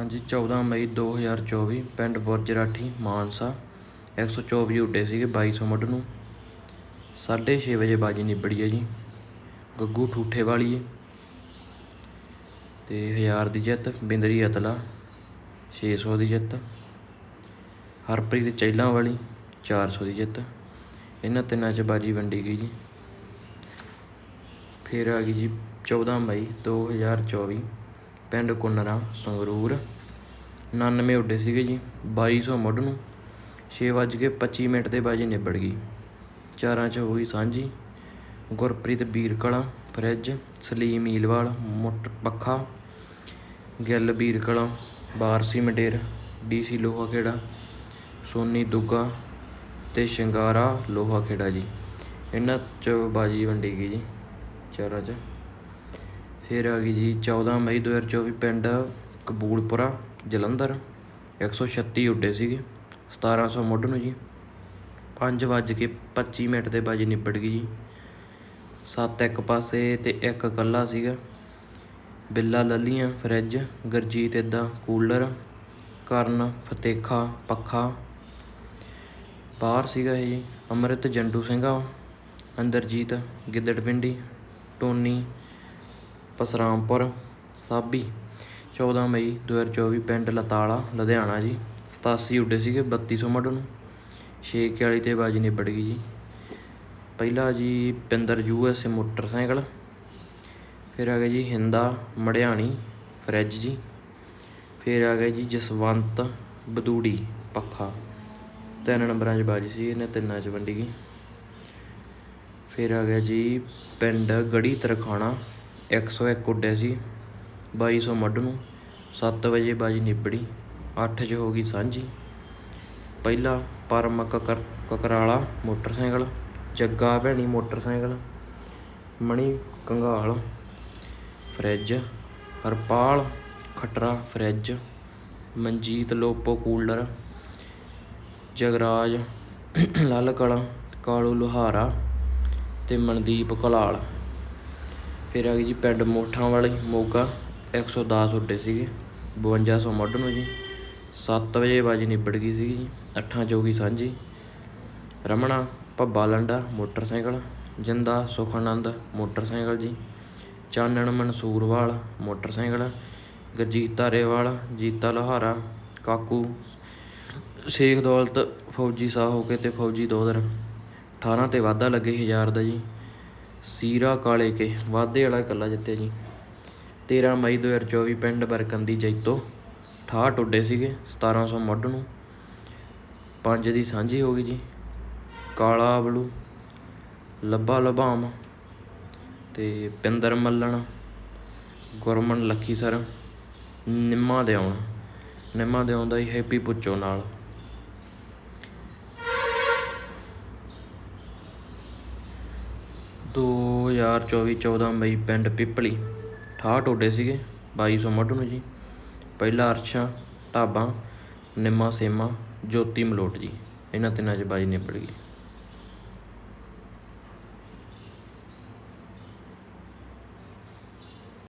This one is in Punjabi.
ਹਾਂਜੀ 14 ਮਈ 2024 ਪਿੰਡ ਬੁਰਜ ਰਾਠੀ ਮਾਨਸਾ 124 ਉੱਡੇ ਸੀਗੇ 2200 ਮੁੱਢ ਨੂੰ। 6:30 ਵਜੇ ਬਾਜੀ ਨਿਬੜੀ ਹੈ ਜੀ। ਗੱਗੂ ਠੂਠੇ ਵਾਲੀ ਹੈ ਤੇ 1000 ਦੀ ਜਿੱਤ, ਬਿੰਦਰੀ ਅਤਲਾ 600 ਦੀ ਜਿੱਤ। ਹਰਪ੍ਰੀਤ ਚੈਲਾਂ ਵਾਲੀ 400 ਦੀ ਜਿੱਤ। ਇਹਨਾਂ ਤਿੰਨਾਂ 'ਚ ਬਾਜੀ ਵੰਡੀ ਗਈ ਜੀ। ਫਿਰ ਆ ਗਈ ਜੀ 14 ਮਈ 2024 ਪਿੰਡ ਕੁੰਨਰਾ, ਸੰਗਰੂਰ। 99 ਉੱਡੇ ਸੀਗੇ ਜੀ 2200 ਮੁੱਢ ਨੂੰ। 6:25 ਮਿੰਟ 'ਤੇ ਬਾਜੀ ਨਿਬੜ ਗਈ। ਚਾਰਾਂ 'ਚ ਹੋ ਗਈ ਸਾਂਝੀ। ਗੁਰਪ੍ਰੀਤ ਵੀਰ ਕਲਾਂ ਫਰਿੱਜ, ਸਲੀਮ ਈਲਵਾਲ, ਮੁੱਟ ਪੱਖਾ, ਗਿੱਲ ਵੀਰ ਕਲਾਂ ਬਾਰਸੀ ਮੰਡੇਰ, ਡੀਸੀ ਲੋਹਾ ਖੇੜਾ ਸੋਨੀ ਦੁੱਗਾ ਤੇ ਸ਼ਿੰਗਾਰਾ ਲੋਹਾ ਖੇੜਾ ਜੀ। ਇਹਨਾਂ 'ਚ ਬਾਜੀ ਵੰਡੀ ਗਈ ਜੀ, ਚਾਰਾਂ 'ਚ। ਫਿਰ ਆ ਗਈ ਜੀ 14 ਮਈ 2024 ਪਿੰਡ ਕਬੂਲਪੁਰਾ ਜਲੰਧਰ। 136 ਉੱਡੇ ਸੀਗੇ। 1700 ਮੁੱਢ ਨੂੰ ਜੀ। 5 ਵੱਜ ਕੇ 25 ਮਿੰਟ ਦੇ ਬਾਜੀ ਨਿਬੜ ਗਈ ਜੀ। ਸੱਤ ਇੱਕ ਪਾਸੇ ਤੇ ਇੱਕ ਇਕੱਲਾ ਸੀਗਾ। ਬਿੱਲਾ ਲੱਲੀਆਂ, ਫਰਿੱਜ, ਗਰਜੀਤ ਇੱਦਾਂ ਕੂਲਰ, ਕਰਨ, ਫਤੇਖਾ, ਪੱਖਾ। ਬਾਹਰ ਸੀਗਾ ਇਹ ਜੀ, ਅੰਮ੍ਰਿਤ ਜੰਡੂ ਸਿੰਘਾ, ਅੰਦਰਜੀਤ ਗਿੱਦੜਪਿੰਡੀ, ਟੋਨੀ ਪਸਰਾਮਪੁਰ ਸਾਬੀ 14 ਮਈ 2024 ਪਿੰਡ ਲਤਾਲਾ, ਲੁਧਿਆਣਾ ਜੀ। 87 ਉੱਡੇ ਸੀਗੇ 3200 ਮੁੱਢ ਨੂੰ। 6 41 ਤੇ ਬਾਜੀ ਨਿਬੜ ਗਈ ਜੀ। ਪਹਿਲਾ ਜੀ ਪਿੰਦਰ ਯੂਐਸਏ ਮੋਟਰਸਾਈਕਲ, ਫਿਰ ਆ ਗਿਆ ਜੀ ਹਿੰਦਾ, ਮੜਿਆਣੀ, ਫਰਿੱਜ ਜੀ। ਫਿਰ ਆ ਗਿਆ ਜੀ ਜਸਵੰਤ, ਬਦੂੜੀ, ਪੱਖਾ। ਤਿੰਨ ਨੰਬਰਾਂ 'ਚ ਬਾਜੀ ਸੀ, ਇਹਨੇ ਤਿੰਨਾਂ 'ਚ ਵੰਡੀ ਗਈ। ਫਿਰ ਆ ਗਿਆ ਜੀ ਪਿੰਡ ਗੜੀ ਤਰਖਾਣਾ 101 ਉੱਡੇ ਸੀ। 2200 ਮੱਢ ਨੂੰ 7 ਵਜੇ ਬਾਜੀ ਨਿਬੜੀ 8 'ਚ ਹੋ ਗਈ ਸਾਂਝੀ। ਪਹਿਲਾ Param Kakkar Kakrala motorcycle, Jagga Bhaini motorcycle, Mani Kangal, fridge, Harpal Khatra fridge, Manjit Lopo cooler, Jagraj Lal Kalan Kalu Lohara ਤੇ ਮਨਦੀਪ ਕਲਾਲ। ਫਿਰ ਆ ਗਈ ਜੀ ਪਿੰਡ ਮੋਠਾਂ ਵਾਲੀ, ਮੋਗਾ। 110 ਉੱਡੇ ਸੀਗੇ 5200 ਮੋਢ ਨੂੰ ਜੀ 7 ਵਜੇ ਬਾਜੀ ਨਿਬੜ ਗਈ ਸੀਗੀ ਜੀ, ਅੱਠਾਂ ਚੌਗੀ ਸਾਂਝੀ। Ramna, Bhabba Landa, motorcycle. Jinda, Sukhanand, motorcycle ji. Chanan Mansurwal, motorcycle. Gurjeet Dharewal, Jeeta Lohara, Kaku. Sheikh Daulat, ਫੌਜੀ ਸਾਹ ਹੋ ਕੇ ਤੇ ਫੌਜੀ ਦੋਦਰ। 18 ਤੇ ਵਾਧਾ ਲੱਗੇ 1000 ਦਾ ਜੀ। ਸੀਰਾ ਕਾਲੇ ਕੇ, ਵਾਧੇ ਵਾਲਾ ਇਕੱਲਾ ਜਿੱਤਿਆ ਜੀ। 13 ਮਈ 2024 ਪਿੰਡ ਬਰਕੰਦੀ ਜੈਤੋ। 68 ਉੱਡੇ ਸੀਗੇ 1700 ਮੁੱਢ ਨੂੰ। ਪੰਜ ਦੀ ਸਾਂਝੀ ਹੋ ਗਈ ਜੀ। ਕਾਲਾ ਬਲੂ, ਲੱਭਾ ਲਭਾਮ ਤੇ ਪਿੰਦਰ ਮੱਲਣ, ਗੁਰਮਨ ਲੱਖੀ ਸਰ, ਨਿੰਮਾ ਦੇ ਆਉਣ। ਨਿੰਮਾ ਦੇ ਆਉਂਦਾ ਹੀ ਹੈਪੀ ਪੁੱਚੋ ਨਾਲ। ਦੋ ਹਜ਼ਾਰ ਚੌਵੀ 14 ਮਈ ਪਿੰਡ ਪਿੱਪਲੀ। 68 ਟੋਡੇ ਸੀਗੇ 2200 ਮੁੱਢ ਨੂੰ ਜੀ। ਪਹਿਲਾ ਅਰਸ਼ਾ, ਢਾਬਾ, ਨਿੰਮਾ ਸੇਮਾ, ਜੋਤੀ ਮਲੋਟ ਜੀ। ਇਹਨਾਂ ਤਿੰਨਾਂ 'ਚ ਬਾਜੀ ਨਿਬੜ ਗਈ